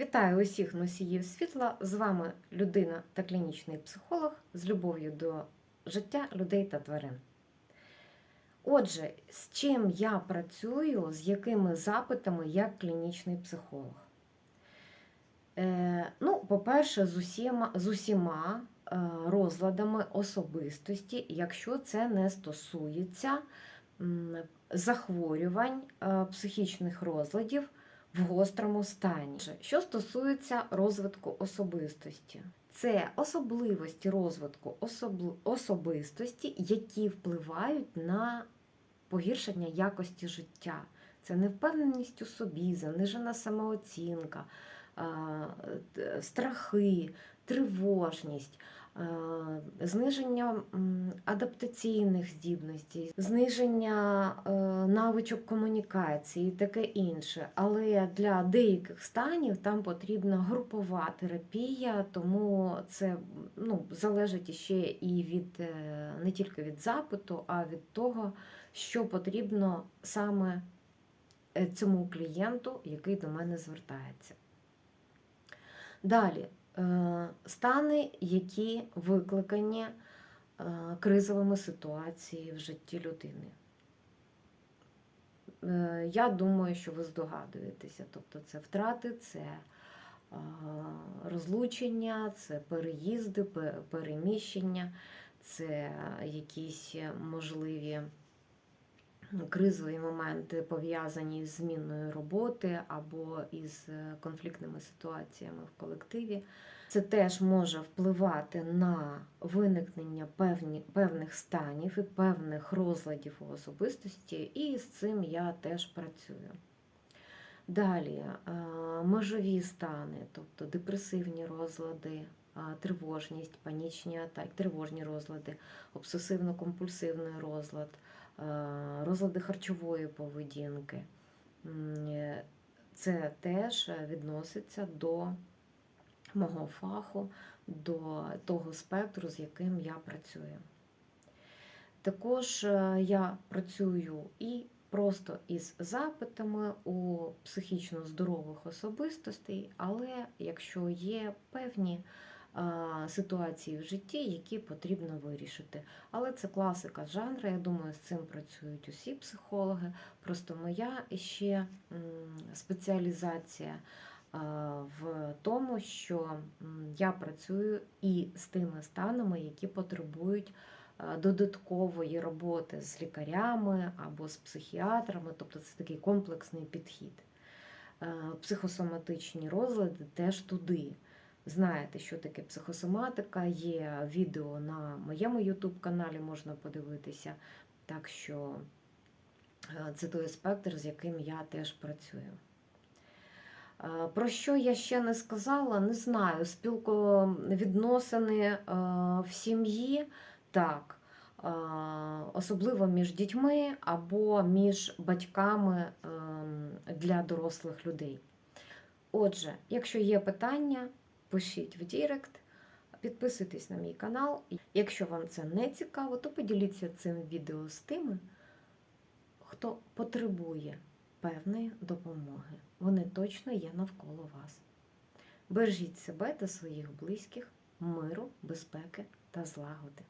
Вітаю усіх носіїв світла. З вами людина та клінічний психолог з любов'ю до життя людей та тварин. Отже, з чим я працюю, з якими запитами як клінічний психолог? Е, ну, по-перше, з усіма, з усіма е, розладами особистості, якщо це не стосується захворювань е, психічних розладів в гострому стані. Що стосується розвитку особистості, це особливості розвитку особистості, які впливають на погіршення якості життя. Це невпевненість у собі, занижена самооцінка, страхи, тривожність, зниження адаптаційних здібностей, зниження е, навичок комунікації і таке інше. Але для деяких станів там потрібна групова терапія, тому це ну, залежить ще і від е, не тільки від запиту, а від того, що потрібно саме е, цьому клієнту, який до мене звертається. Далі, е, стани, які викликані е, кризовими ситуаціями в житті людини. Е, Я думаю, що ви здогадуєтеся. Тобто це втрати, це розлучення, це переїзди, переміщення, це якісь можливі кризові моменти пов'язані з зміною роботи або із е, конфліктними ситуаціями в колективі. Це теж може впливати на виникнення певні, певних станів і певних розладів у особистості, і з цим я теж працюю. Далі е, межові стани, тобто депресивні розлади, е, тривожність, панічні атаки, тривожні розлади, обсесивно-компульсивний розлад, розлади харчової поведінки. Е, Це теж відноситься до мого фаху, до того спектру, з яким я працюю. Також е, я працюю і просто із запитами у психічно здорових особистостей, але якщо є певні ситуації в житті, які потрібно вирішити. Але це класика жанру, я думаю, з цим працюють усі психологи. Просто моя ще спеціалізація в тому, що я працюю і з тими станами, які потребують додаткової роботи з лікарями або з психіатрами, тобто це такий комплексний підхід. Е, Психосоматичні розлади теж туди. Знаєте, що таке психосоматика, є відео на моєму YouTube каналі, можна подивитися. Так що е, це той спектр, з яким я теж працюю. Е, Про що я ще не сказала, не знаю. Спілковідносини е, в сім'ї, так, особливо між дітьми або між батьками ем, для дорослих людей. Отже, якщо є питання, пишіть в Дірект, підписуйтесь на мій канал. Якщо вам це не цікаво, то поділіться цим відео з тими, хто потребує певної допомоги. Вони точно є навколо вас. Бережіть себе та своїх близьких, миру, безпеки та злагоди.